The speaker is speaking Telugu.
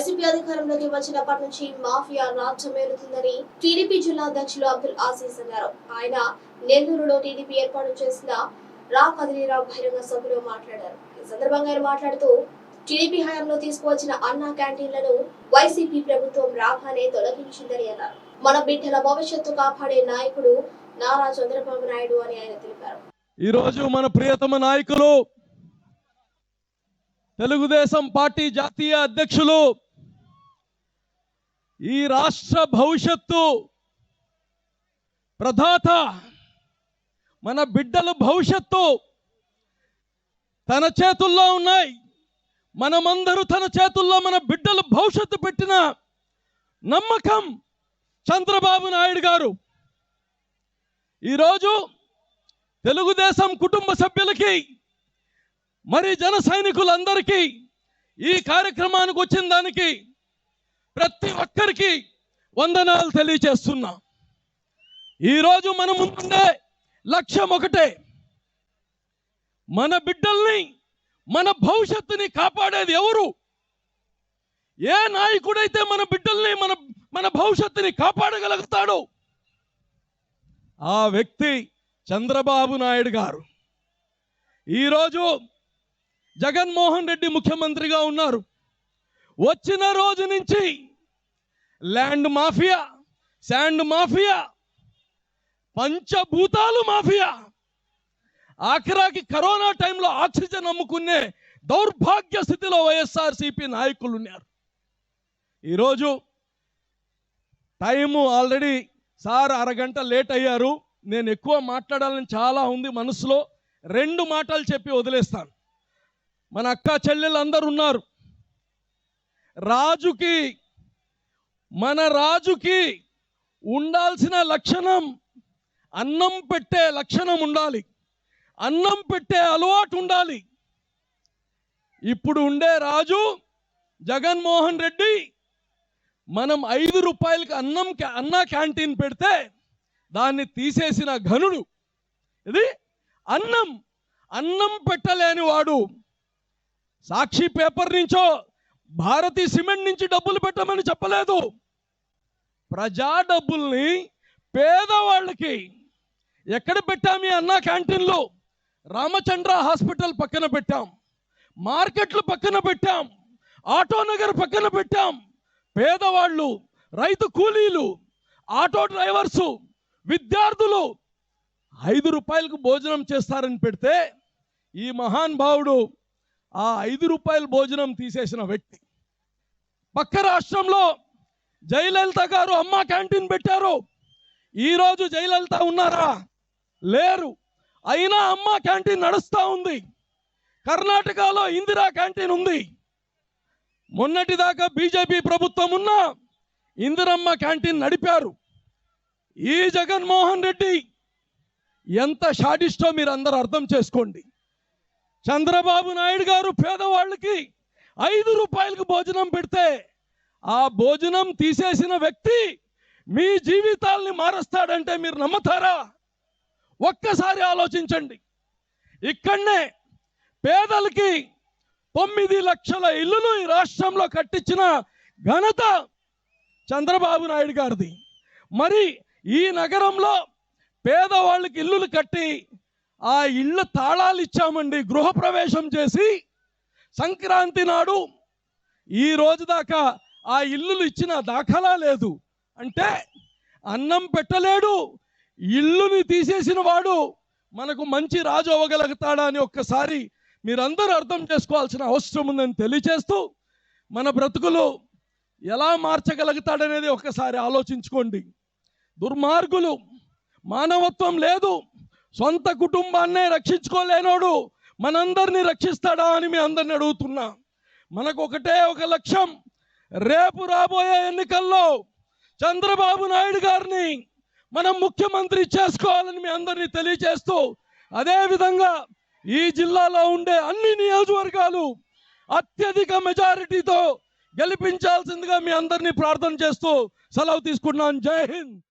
వైసీపీ అధికారంలోకి వచ్చినప్పటి నుంచి మాఫియా రాజ్యమేలుతుందని టీడీపీ జిల్లా అధ్యక్షులు అబ్దుల్ ఆసీస్ అన్నారు. ఆయన నెల్లూరులో టీడీపీ ఏర్పాటు చేసిన రా కదిలీరా బహిరంగ సభలో మాట్లాడారు. ఈ సందర్భంగా ఆయన మాట్లాడుతూ టీడీపీ హయాంలో తీసుకువచ్చిన అన్నా క్యాంటీన్లను వైసీపీ ప్రభుత్వం రాగానే తొలగించిందని అన్నారు. మన బిడ్డల భవిష్యత్తు కాపాడే నాయకుడు నారా చంద్రబాబు నాయుడు అని ఆయన తెలిపారు. ఈరోజు మన ప్రియతమ నాయకులు తెలుగుదేశం పార్టీ జాతీయ అధ్యక్షులు ఈ రాష్ట్ర భవిష్యత్తు ప్రధాత మన బిడ్డల భవిష్యత్తు తన చేతుల్లో ఉన్నాయి. మనమందరూ తన చేతుల్లో మన బిడ్డల భవిష్యత్తు పెట్టిన నమ్మకం చంద్రబాబు నాయుడు గారు. ఈరోజు తెలుగుదేశం కుటుంబ సభ్యులకి మరి జన సైనికులందరికీ ఈ కార్యక్రమానికి వచ్చిన దానికి ప్రతి ఒక్కరికి వందనాలు తెలియచేస్తున్నా ఈరోజు మన ముందుండే లక్ష్యం ఒకటే. మన బిడ్డల్ని మన భవిష్యత్తుని కాపాడేది ఎవరు? ఏ నాయకుడైతే మన బిడ్డల్ని మన మన భవిష్యత్తుని కాపాడగలుగుతాడో ఆ వ్యక్తి చంద్రబాబు నాయుడు గారు. ఈరోజు జగన్మోహన్ రెడ్డి ముఖ్యమంత్రిగా ఉన్నారు. వచ్చిన రోజు నుంచి ల్యాండ్ మాఫియా శాండ్ మాఫియా పంచభూతాలు మాఫియా. ఆఖరాకి కరోనా టైంలో ఆక్సిజన్ అమ్ముకునే దౌర్భాగ్య స్థితిలో వైఎస్ఆర్సీపీ నాయకులు ఉన్నారు. ఈరోజు టైము ఆల్రెడీ సార్ అరగంట లేట్ అయ్యారు. నేను ఎక్కువ మాట్లాడాలని చాలా ఉంది మనసులో. రెండు మాటలు చెప్పి వదిలేస్తాను. మన అక్క చెల్లెలు అందరు ఉన్నారు. రాజుకి మన రాజుకి ఉండాల్సిన లక్షణం అన్నం పెట్టే లక్షణం ఉండాలి. అన్నం పెట్టే అలవాటు ఉండాలి. ఇప్పుడు ఉండే రాజు జగన్మోహన్ రెడ్డి మనం ఐదు రూపాయలకి అన్నం అన్న క్యాంటీన్ పెడితే దాన్ని తీసేసిన ఘనుడు. ఇది అన్నం. అన్నం పెట్టలేని వాడు సాక్షి పేపర్ నుంచో భారతీ సిమెంట్ నుంచి డబ్బులు పెట్టమని చెప్పలేదు. ప్రజా డబ్బుల్ని పేదవాళ్ళకి ఎక్కడ పెట్టామి ఈ అన్నా క్యాంటీన్లో? రామచంద్ర హాస్పిటల్ పక్కన పెట్టాం. మార్కెట్లు పక్కన పెట్టాం. ఆటో నగర్ పక్కన పెట్టాం. పేదవాళ్ళు రైతు కూలీలు ఆటో డ్రైవర్సు విద్యార్థులు ఐదు రూపాయలకు భోజనం చేస్తారని పెడితే ఈ మహాన్ భావుడు ఆ ఐదు రూపాయల భోజనం తీసేసిన వ్యక్తి. పక్క రాష్ట్రంలో జయలలిత గారు అమ్మ క్యాంటీన్ పెట్టారు. ఈరోజు జయలలిత ఉన్నారా? లేరు. అయినా అమ్మ క్యాంటీన్ నడుస్తూ ఉంది. కర్ణాటకలో ఇందిరా క్యాంటీన్ ఉంది. మొన్నటిదాకా బీజేపీ ప్రభుత్వం ఉన్న ఇందిరమ్మ క్యాంటీన్ నడిపారు. ఈ జగన్మోహన్ రెడ్డి ఎంత షాడిస్టో మీరు అందరూ అర్థం చేసుకోండి. చంద్రబాబు నాయుడు గారు పేదవాళ్ళకి ఐదు రూపాయలకు భోజనం పెడితే ఆ భోజనం తీసేసిన వ్యక్తి మీ జీవితాల్ని మారుస్తాడంటే మీరు నమ్ముతారా? ఒక్కసారి ఆలోచించండి. ఇక్కడనే పేదలకి తొమ్మిది లక్షల ఇల్లులు ఈ రాష్ట్రంలో కట్టించిన ఘనత చంద్రబాబు నాయుడు గారిది. మరి ఈ నగరంలో పేదవాళ్ళకి ఇల్లులు కట్టి ఆ ఇళ్ళ తాళాలు ఇచ్చామండి. గృహప్రవేశం చేసి సంక్రాంతి నాడు ఈ రోజు దాకా ఆ ఇల్లులు ఇచ్చిన దాఖలా లేదు. అంటే అన్నం పెట్టలేడు. ఇల్లుని తీసేసిన వాడు మనకు మంచి రాజు అవ్వగలుగుతాడా అని ఒక్కసారి మీరందరూ అర్థం చేసుకోవాల్సిన అవసరం ఉందని తెలియచేస్తూ మన బ్రతుకులు ఎలా మార్చగలుగుతాడనేది ఒక్కసారి ఆలోచించుకోండి. దుర్మార్గులు మానవత్వం లేదు. సొంత కుటుంబాన్నే రక్షించుకోలేనోడు మనందరినీ రక్షిస్తాడా అని మీ అందరిని అడుగుతున్నా. మనకు ఒకటే ఒక లక్ష్యం. రేపు రాబోయే ఎన్నికల్లో చంద్రబాబు నాయుడు గారిని మనం ముఖ్యమంత్రి చేసుకోవాలని మీ అందరినీ తెలియజేస్తూ అదేవిధంగా ఈ జిల్లాలో ఉండే అన్ని నియోజకవర్గాలు అత్యధిక మెజారిటీతో గెలిపించాల్సిందిగా మీ అందరినీ ప్రార్థన చేస్తూ సెలవు తీసుకున్నాను జై హింద్!